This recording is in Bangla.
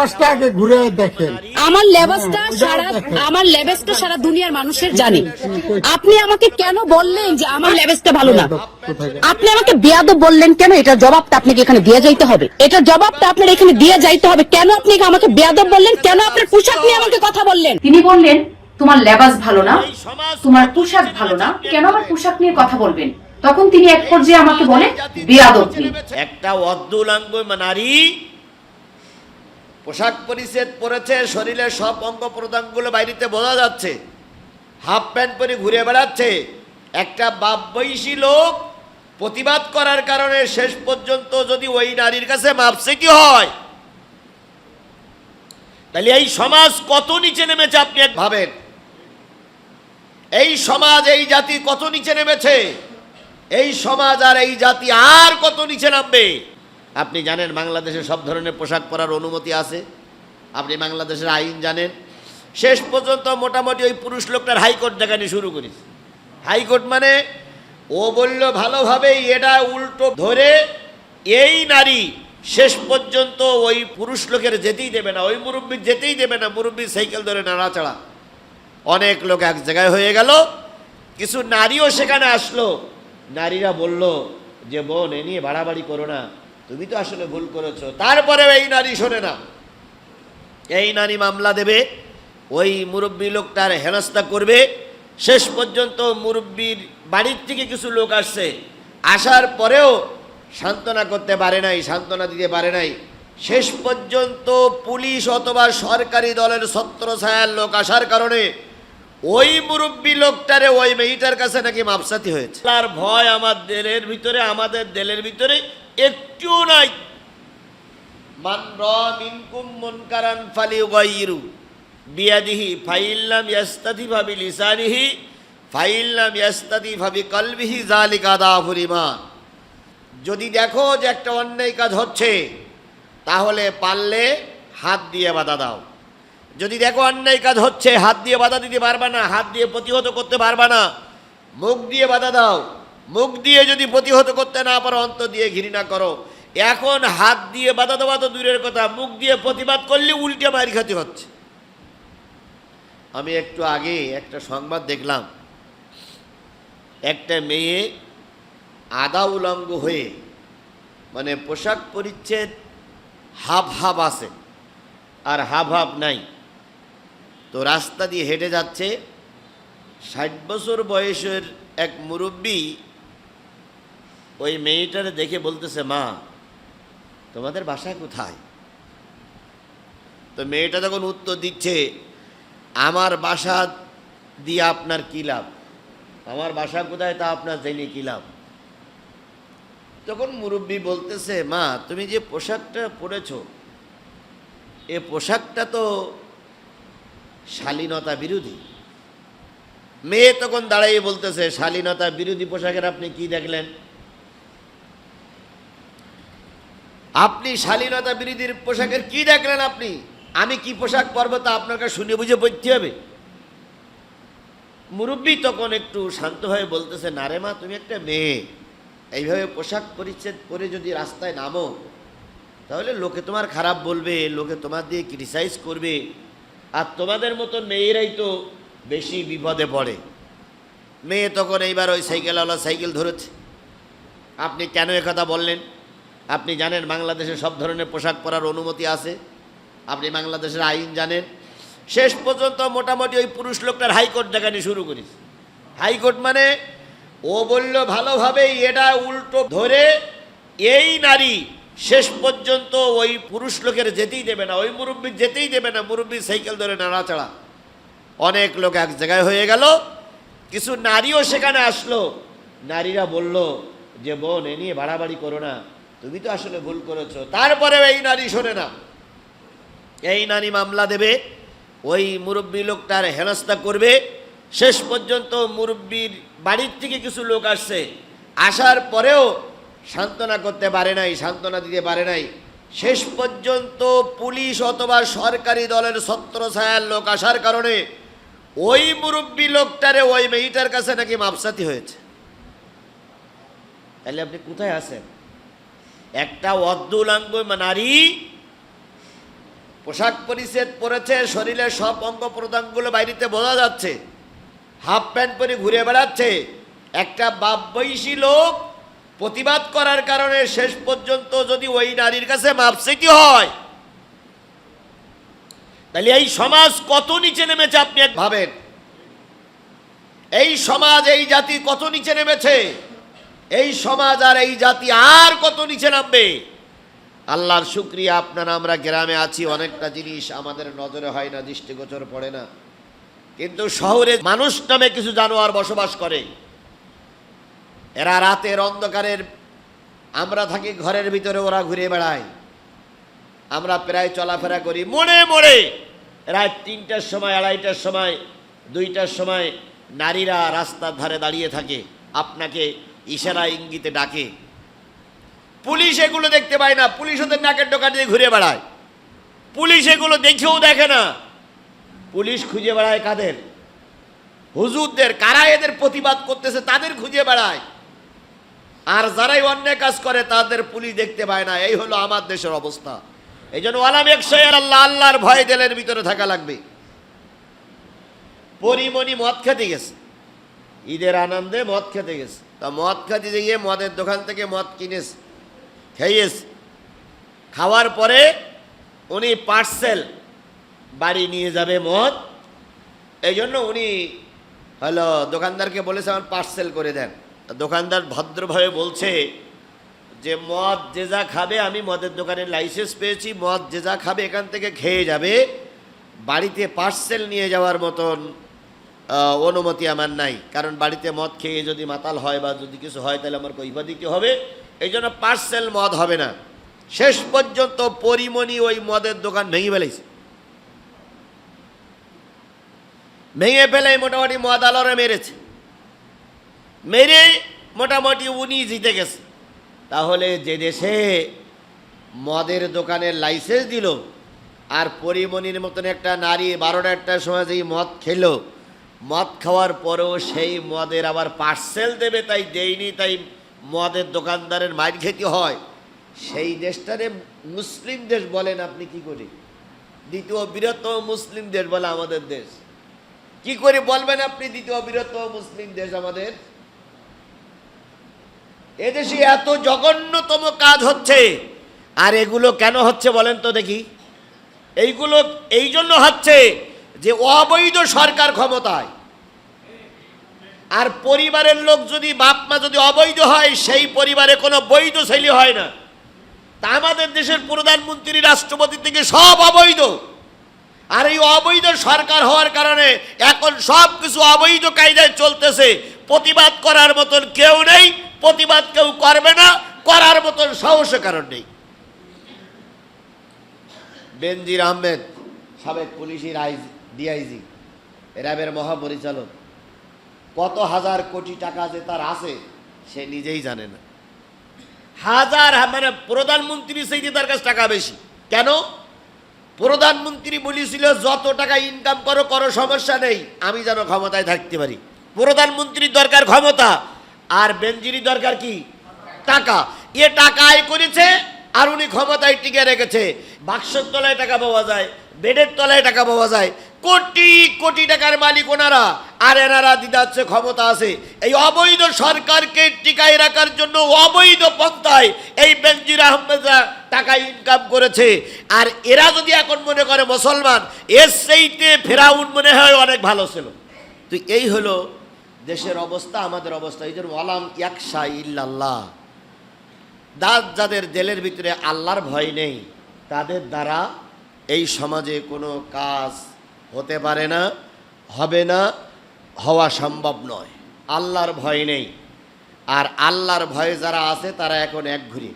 লেবাসটা আগে ঘুরে দেখেন। আমার লেবাসটা সারা আমার লেবাসটা সারা দুনিয়ার মানুষের জানে। আপনি আমাকে কেন বললেন যে আমার লেবাসটা ভালো না? আপনি আমাকে বিয়াদব বললেন কেন? এটা জবাবটা আপনাকে এখানে দিয়ে যাইতে হবে। এটা জবাবটা আপনার এখানে দিয়ে যাইতে হবে। কেন আপনি আমাকে বিয়াদব বললেন? কেন আপনার পোশাক নিয়ে আমাকে কথা বললেন? তিনি বললেন তোমার লেবাস ভালো না? তোমার পোশাক ভালো না? কেন আমার পোশাক নিয়ে কথা বলবেন? তখন তিনি এক পর্যায়ে আমাকে বলে বেয়াদব একটা অর্ধুলাঙ্গ নারী। পোশাক পরিচ্ছেদ পরেছে শরীরের সব অঙ্গ প্রত্যঙ্গগুলো বাইরেতে বোঝা যাচ্ছে। হাফ প্যান্ট পরে ঘুরে বেড়াচ্ছে। একটা বাপ বয়সী লোক প্রতিবাদ করার কারণে শেষ পর্যন্ত যদি ওই নারীর কাছে মাপসে কি হয়, তাহলে এই সমাজ কত নিচে নেমেছে আপনি এক ভাবেন? এই সমাজ, এই জাতি কত নিচে নেমেছে? এই সমাজ আর এই জাতি আর কত নিচে নামবে? আপনি জানেন বাংলাদেশে সব ধরনের পোশাক পরার অনুমতি আছে? আপনি বাংলাদেশের আইন জানেন? শেষ পর্যন্ত মোটামুটি ওই পুরুষ লোকটার হাইকোর্ট দেখানি শুরু করিস হাইকোর্ট মানে ও বলল ভালোভাবে এটা উল্টো ধরে এই নারী শেষ পর্যন্ত ওই পুরুষ লোকের যেতেই দেবে না, ওই মুরব্বীর যেতেই দেবে না, মুরব্বীর সাইকেল ধরে নাড়াচাড়া। অনেক লোক এক জায়গায় হয়ে গেল, কিছু নারীও সেখানে আসলো। নারীরা বলল যে, বোন, এ নিয়ে বাড়াবাড়ি করো না। তুমি তো আসলে ভুল করেছ। তারপরেও এই নারী শোনে না। এই নারী মামলা দেবে, ওই মুরব্বী লোকটার হেনস্থা করবে। শেষ পর্যন্ত মুরব্বীর বাড়ির থেকে কিছু লোক আসছে। আসার পরেও সান্ত্বনা করতে পারে নাই, সান্ত্বনা দিতে পারে নাই। শেষ পর্যন্ত পুলিশ অথবা সরকারি দলের ছত্রছায়ার লোক আসার কারণে ওই মুরব্বী লোকটারে ওই মেয়েটার কাছে নাকি মাপসাতি হয়েছে। তার ভয় আমার দেলের ভিতরে, আমাদের দেলের ভিতরে একটুও নাই। মান মিনকুম মুনকারান ফালিউগাইরু বিয়াদিহি ফাইল্লাম ইয়াস্তাতি ভাবি লিসানিহি ফাইল্লাম ইয়াস্তাতি ভাবি কলবিহি জালিকা দাফুর ইমান যদি দেখো যে একটা অন্যায় কাজ হচ্ছে, তাহলে পারলে হাত দিয়ে বাধা দাও। যদি দেখো অন্যায় কাজ হচ্ছে, হাত দিয়ে বাধা দিতে পারবা না, হাত দিয়ে প্রতিহত করতে পারবা না, মুখ দিয়ে বাধা দাও। মুখ দিয়ে যদি প্রতিহত করতে না পারো, অন্ত দিয়ে ঘৃণা করো। এখন হাত দিয়ে বাধা দেওয়া তো দূরের কথা, মুখ দিয়ে প্রতিবাদ করলে উল্টে মারি খাতে হচ্ছে। আমি একটু আগে একটা সংবাদ দেখলাম। একটা মেয়ে আদা উলঙ্গ হয়ে মানে পোশাক পরিচ্ছেদ হাফ হাফ আছে, আর হাফ হাফ নাই। তো রাস্তা দিয়ে হেঁটে যাচ্ছে, ষাট বছর বয়সের এক মুরব্বী ওই মেয়েটারে দেখে বলতেছে, মা, তোমাদের বাসা কোথায়? তো মেয়েটা যখন উত্তর দিচ্ছে, আমার বাসা দিয়ে আপনার কী লাভ? আমার বাসা কোথায় তা আপনার জেনে কী লাভ? তখন মুরব্বী বলতেছে, মা, তুমি যে পোশাকটা পরেছো, এ পোশাকটা তো শালীনতা বিরোধী। মেয়ে তখন দাঁড়াইয়ে বলতেছে, শালীনতা বিরোধী পোশাকের আপনি কি দেখলেন? আপনি শালীনতা বিরোধীর পোশাকের কি দেখলেন আপনি? আমি কি পোশাক পরবো তা আপনাকে শুনে বুঝে পড়তে হবে। মুরব্বী তখন একটু শান্ত হয়ে বলতেছে, না রে মা, তুমি একটা মেয়ে। এইভাবে পোশাক পরিচ্ছেদ পরে যদি রাস্তায় নামো, তাহলে লোকে তোমার খারাপ বলবে, লোকে তোমার দিয়ে ক্রিটিসাইজ করবে। আর তোমাদের মতো মেয়েরাই তো বেশি বিপদে পড়ে। মেয়ে তখন এইবার ওই সাইকেলওয়ালা সাইকেল ধরেছে। আপনি কেন একথা বললেন? আপনি জানেন বাংলাদেশে সব ধরনের পোশাক পরার অনুমতি আছে? আপনি বাংলাদেশের আইন জানেন? শেষ পর্যন্ত মোটামুটি ওই পুরুষ লোকটার হাইকোর্ট দেখানি শুরু করিস হাইকোর্ট মানে ও বলল ভালোভাবে এটা উল্টো ধরে এই নারী শেষ পর্যন্ত ওই পুরুষ লোকের যেতেই দেবে না, ওই মুরব্বীর যেতেই দেবে না মুরব্বীর সাইকেল ধরে নাড়াচাড়া। অনেক লোক এক জায়গায় হয়ে গেল, কিছু নারীও সেখানে আসলো। নারীরা বলল যে, বোন, এ নিয়ে বাড়াবাড়ি করো না। তুমি তো আসলে ভুল করেছ। তারপরেও এই নারী শোনে না। এই নারী মামলা দেবে, ওই মুরব্বী লোকটার হেনস্থা করবে, শেষ পর্যন্ত মুরব্বীর বাড়ির থেকে কিছু লোক আসছে। আসার পরেও সান্ত্বনা করতে পারে নাই, সান্ত্বনা দিতে পারে নাই। শেষ পর্যন্ত পুলিশ অথবা সরকারি দলের ছত্রছায়ার লোক আসার কারণে ওই মুরব্বী লোকটারে ওই মেয়েটার কাছে নাকি মাপসাতি হয়েছে। তাহলে আপনি কোথায় আছেন? একটা অর্ধুলাঙ্গ নারী পোশাক পরিচ্ছেদ পরেছে শরীরের সব অঙ্গ প্রত্যঙ্গগুলো বাইরেতে বোঝা যাচ্ছে। হাফ প্যান্ট পরে ঘুরে বেড়াচ্ছে। একটা বাপ বয়সী লোক প্রতিবাদ করার কারণে শেষ পর্যন্ত যদি ওই নারীর কাছে মাপসিটি হয়, তাহলে এই সমাজ কত নিচে নেমেছে আপনি এক ভাবেন? এই সমাজ, এই জাতি কত নিচে নেমেছে? এই সমাজ আর এই জাতি আর কত নিচে নামবে? আল্লাহর শুক্রিয়া, আপনারা আমরা গ্রামে আছি, অনেকটা জিনিস আমাদের নজরে হয় না, দৃষ্টিগোচর পড়ে না। কিন্তু শহরে মানুষ নামে কিছু জানোয়ার বসবাস করে। এরা রাতের অন্ধকারের, আমরা থাকি ঘরের ভিতরে, ওরা ঘুরে বেড়ায়। আমরা প্রায় চলাফেরা করি মোড়ে মোড়ে রাত তিনটার সময়, আড়াইটার সময়, দুইটার সময় নারীরা রাস্তার ধারে দাঁড়িয়ে থাকে। আপনাকে ইশারা ইঙ্গিতে ডাকে। পুলিশ এগুলো দেখতে পায় না। পুলিশ ওদের নাকের ডোকা দিয়ে ঘুরে বেড়ায়। পুলিশ এগুলো দেখেও দেখে না। পুলিশ খুঁজে বেড়ায় কাদের? হুজুরদের, কারা এদের প্রতিবাদ করতেছে তাদের খুঁজে বেড়ায়। আর যারাই অন্যায় কাজ করে তাদের পুলিশ দেখতে পায় না। এই হলো আমার দেশের অবস্থা। এই জন্য আলাম একশো আল্লাহ, আল্লাহর ভয় দেলের ভিতরে থাকা লাগবে। পরিমণি মদ খেতে গেছে। ঈদের আনন্দে মদ খেতে গেছে। তা মদ খেতে গিয়ে মদের দোকান থেকে মদ কিনেছে, খেয়েছে। খাওয়ার পরে উনি পার্সেল বাড়ি নিয়ে যাবে মদ। এই জন্য উনি হলো দোকানদারকে বলেছে, আমার পার্সেল করে দেন। দোকানদার ভদ্রভাবে বলছে যে, মদ যে যা খাবে, আমি মদের দোকানের লাইসেন্স পেয়েছি। মদ যে যা খাবে, এখান থেকে খেয়ে যাবে। বাড়িতে পার্সেল নিয়ে যাওয়ার মতন অনুমতি আমার নাই। কারণ বাড়িতে মদ খেয়ে যদি মাতাল হয় বা যদি কিছু হয়, তাহলে আমার কৈফা দিতে হবে? এই জন্য পার্সেল মদ হবে না। শেষ পর্যন্ত পরিমণি ওই মদের দোকান ভেঙে ফেলেছে। ভেঙে ফেলে মোটামুটি মদ আলোরে মেরেছে। মেরে মোটামুটি উনি জিতে গেছে। তাহলে যে দেশে মদের দোকানের লাইসেন্স দিল, আর পরিমণির মতন একটা নারী বারোটা একটার সময় যেই মদ খেলো মদ খাওয়ার পরেও সেই মদের আবার পার্সেল দেবে, তাই দেয়নি, তাই মদের দোকানদারের মাইর খেতে হয়। সেই দেশটারে মুসলিম দেশ বলেন আপনি কি করে? দ্বিতীয় বৃহত্তম মুসলিম দেশ বলে আমাদের দেশ। কি করে বলবেন আপনি দ্বিতীয় বৃহত্তম মুসলিম দেশ আমাদের? এদেশে এত জঘন্যতম কাজ হচ্ছে, আর এগুলো কেন হচ্ছে বলেন তো দেখি। এইগুলো এই জন্য হচ্ছে যে অবৈধ সরকার ক্ষমতায়। আর পরিবারের লোক যদি বাপ মা যদি অবৈধ হয়, সেই পরিবারে কোনো বৈধ ছেলে হয় না। তা আমাদের দেশের প্রধানমন্ত্রী, রাষ্ট্রপতি থেকে সব অবৈধ। আর এই অবৈধ সরকার হওয়ার কারণে এখন সব কিছু অবৈধ কায়দায় চলতেছে। প্রতিবাদ করার মতন কেউ নেই, প্রতিবাদ কেউ করবে না, করার মতন সাহস কারণ নেই। বেনজির আহমেদ। সাবেক পুলিশের আইজি, ডিআইজি, র্যাবের মহাপরিচালক। কত হাজার কোটি টাকা যে তার আছে, সে নিজেই জানে না। হাজার মানে প্রধানমন্ত্রী সেই তার কাছে টাকা বেশি। কেন? প্রধানমন্ত্রী বলেছিল, যত টাকা ইনকাম করো করো, সমস্যা নেই। আমি যেন ক্ষমতায় থাকতে পারি। প্রধানমন্ত্রীর দরকার ক্ষমতা, আর বেঞ্জিরির দরকার কি? টাকা। এ টাকা আয় করেছে, আর উনি ক্ষমতায় টিকে রেখেছে। বাক্সের তলায় টাকা পাওয়া যায়। বেডের তলায় টাকা পাওয়া যায়। কোটি কোটি টাকার মালিক ওনারা। আর এনারা দিদাচ্ছে ক্ষমতা আছে। এই অবৈধ সরকারকে টিকায় রাখার জন্য অবৈধ পন্থায় এই বেনজির আহমেদরা টাকা ইনকাম করেছে। আর এরা যদি এখন মনে করে মুসলমান, এর সেইতে ফেরাউন মনে হয় অনেক ভালো ছিল। তো এই হলো দেশের অবস্থা, আমাদের অবস্থা। এই জন্য ওয়ালাম ইয়াকশা ইল্লাল্লাহ। দাঁত যাদের জেলের ভিতরে আল্লাহর ভয় নেই। তাদের দ্বারা এই সমাজে কোনো কাজ হতে পারে না, হবে না, হওয়া সম্ভব নয়। আল্লাহর ভয় নেই। আর আল্লাহর ভয়ে যারা আছে, তারা এখন এক ঘুরি